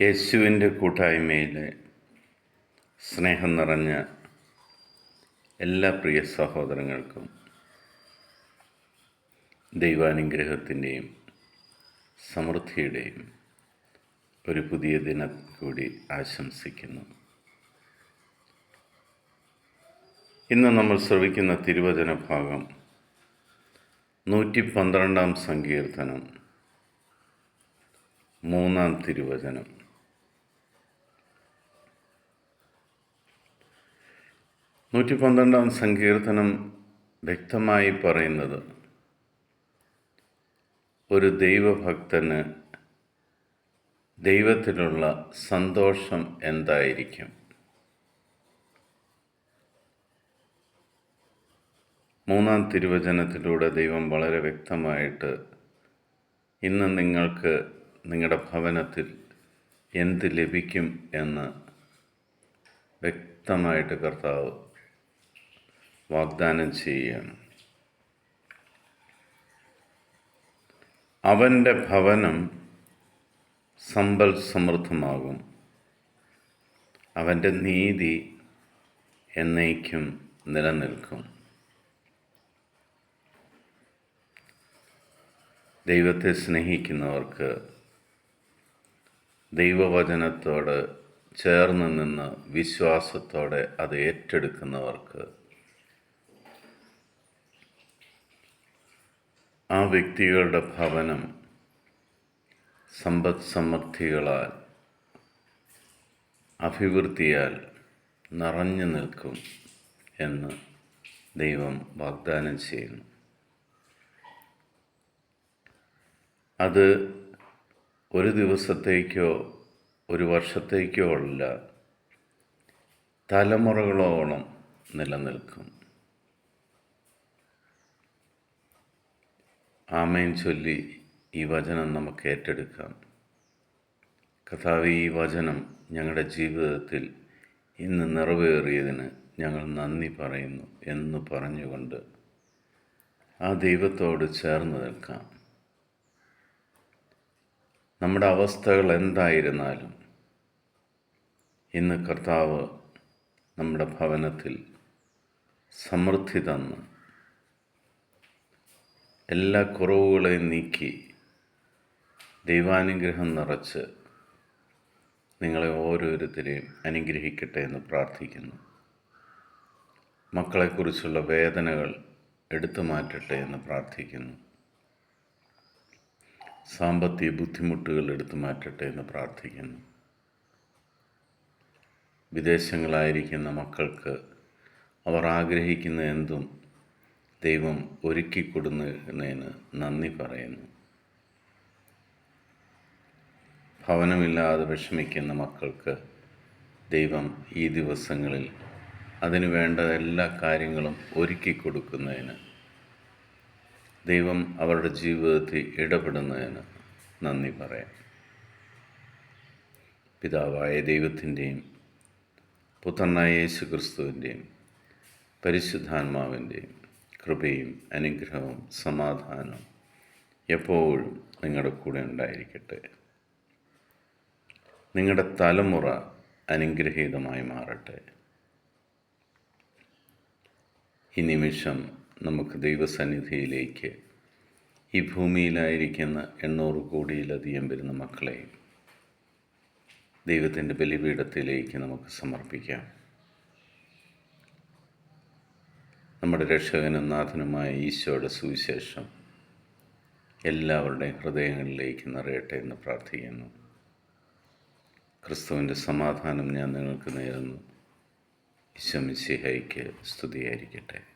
യേശുവിന്റെ കൂട്ടായ്മയിലെ സ്നേഹം നിറഞ്ഞ എല്ലാ പ്രിയ സഹോദരങ്ങൾക്കും ദൈവാനുഗ്രഹത്തിന്റെയും സമൃദ്ധിയുടെയും ഒരു പുതിയ ദിനം കൂടി ആശംസിക്കുന്നു. ഇന്ന് നമ്മൾ ശ്രവിക്കുന്ന തിരുവചന ഭാഗം നൂറ്റി പന്ത്രണ്ടാം സങ്കീർത്തനം മൂന്നാം തിരുവചനം. നൂറ്റി പന്ത്രണ്ടാം സങ്കീർത്തനം വ്യക്തമായി പറയുന്നത് ഒരു ദൈവഭക്തന് ദൈവത്തിലുള്ള സന്തോഷം എന്തായിരിക്കും? മൂന്നാം തിരുവചനത്തിലൂടെ ദൈവം വളരെ വ്യക്തമായിട്ട് ഇന്ന് നിങ്ങൾക്ക് നിങ്ങളുടെ ഭവനത്തിൽ എന്ത് ലഭിക്കും എന്ന് വ്യക്തമായിട്ട് കർത്താവ് വാഗ്ദാനം ചെയ്യുകയാണ് അവന്റെ ഭവനം സമ്പൽ സമൃദ്ധമാകും. അവന്റെ നീതി എന്നേക്കും നിലനിൽക്കും. ദൈവത്തെ സ്നേഹിക്കുന്നവർക്ക് ദൈവവചനത്തോട് ചേർന്ന് നിന്ന് വിശ്വാസത്തോടെ അത് ഏറ്റെടുക്കുന്നവർക്ക് വ്യക്തികളുടെ ഭവനം സമ്പദ് സമൃദ്ധികളാൽ അഭിവൃദ്ധിയാൽ നിറഞ്ഞു നിൽക്കും എന്ന് ദൈവം വാഗ്ദാനം ചെയ്യുന്നു. അത് ഒരു ദിവസത്തേക്കോ ഒരു വർഷത്തേക്കോ അല്ല തലമുറകളോളം നിലനിൽക്കും. ആമേൻ ചൊല്ലി ഈ വചനം നമുക്ക് ഏറ്റെടുക്കാം. കഥാവ് ഈ വചനം ഞങ്ങളുടെ ജീവിതത്തിൽ ഇന്ന് നിറവേറിയതിന് ഞങ്ങൾ നന്ദി പറയുന്നു എന്ന് പറഞ്ഞുകൊണ്ട് ആ ദൈവത്തോട് ചേർന്ന് നിൽക്കാം. നമ്മുടെ അവസ്ഥകൾ എന്തായിരുന്നാലും ഇന്ന് കർത്താവ് നമ്മുടെ ഭവനത്തിൽ സമൃദ്ധി തന്ന് എല്ലാ കുറവുകളെയും നീക്കി ദൈവാനുഗ്രഹം നിറച്ച് നിങ്ങളെ ഓരോരുത്തരെയും അനുഗ്രഹിക്കട്ടെ എന്ന് പ്രാർത്ഥിക്കുന്നു. മക്കളെക്കുറിച്ചുള്ള വേദനകൾ എടുത്തു മാറ്റട്ടെ എന്ന് പ്രാർത്ഥിക്കുന്നു. സാമ്പത്തിക ബുദ്ധിമുട്ടുകൾ എടുത്തു മാറ്റട്ടെ എന്ന് പ്രാർത്ഥിക്കുന്നു. വിദേശങ്ങളായിരിക്കുന്ന മക്കൾക്ക് അവർ ആഗ്രഹിക്കുന്ന എന്തും ദൈവം ഒരുക്കി കൊടുക്കുന്നതിന് നന്ദി പറയുന്നു. ഭവനമില്ലാതെ വിഷമിക്കുന്ന മക്കൾക്ക് ദൈവം ഈ ദിവസങ്ങളിൽ അതിനു വേണ്ട എല്ലാ കാര്യങ്ങളും ഒരുക്കി കൊടുക്കുന്നതിന് ദൈവം അവരുടെ ജീവിതത്തിൽ ഇടപെടുന്നതിന് നന്ദി പറയാം. പിതാവായ ദൈവത്തിന്റെയും പുത്രനായ യേശു ക്രിസ്തുവിന്റെയും പരിശുദ്ധാത്മാവിന്റെയും കൃപയും അനുഗ്രഹവും സമാധാനവും എപ്പോഴും നിങ്ങളുടെ കൂടെ ഉണ്ടായിരിക്കട്ടെ? നിങ്ങളുടെ തലമുറ അനുഗ്രഹീതമായി മാറട്ടെ. ഈ നിമിഷം നമുക്ക് ദൈവസന്നിധിയിലേക്ക് ഈ ഭൂമിയിലായിരിക്കുന്ന എണ്ണൂറ് കോടിയിലധികം വരുന്ന മക്കളെയും ദൈവത്തിന്റെ ബലിപീഠത്തിലേക്ക് നമുക്ക് സമർപ്പിക്കാം. നമ്മുടെ രക്ഷകനും നാഥനുമായ ഈശോയുടെ സുവിശേഷം എല്ലാവരുടെയും ഹൃദയങ്ങളിലേക്ക് നിറയട്ടെ എന്ന് പ്രാർത്ഥിക്കുന്നു. ക്രിസ്തുവിന്റെ സമാധാനം ഞാൻ നിങ്ങൾക്ക് നേരുന്നു. ഈശോ മിസ്സിഹയ്ക്ക് സ്തുതിയായിരിക്കട്ടെ.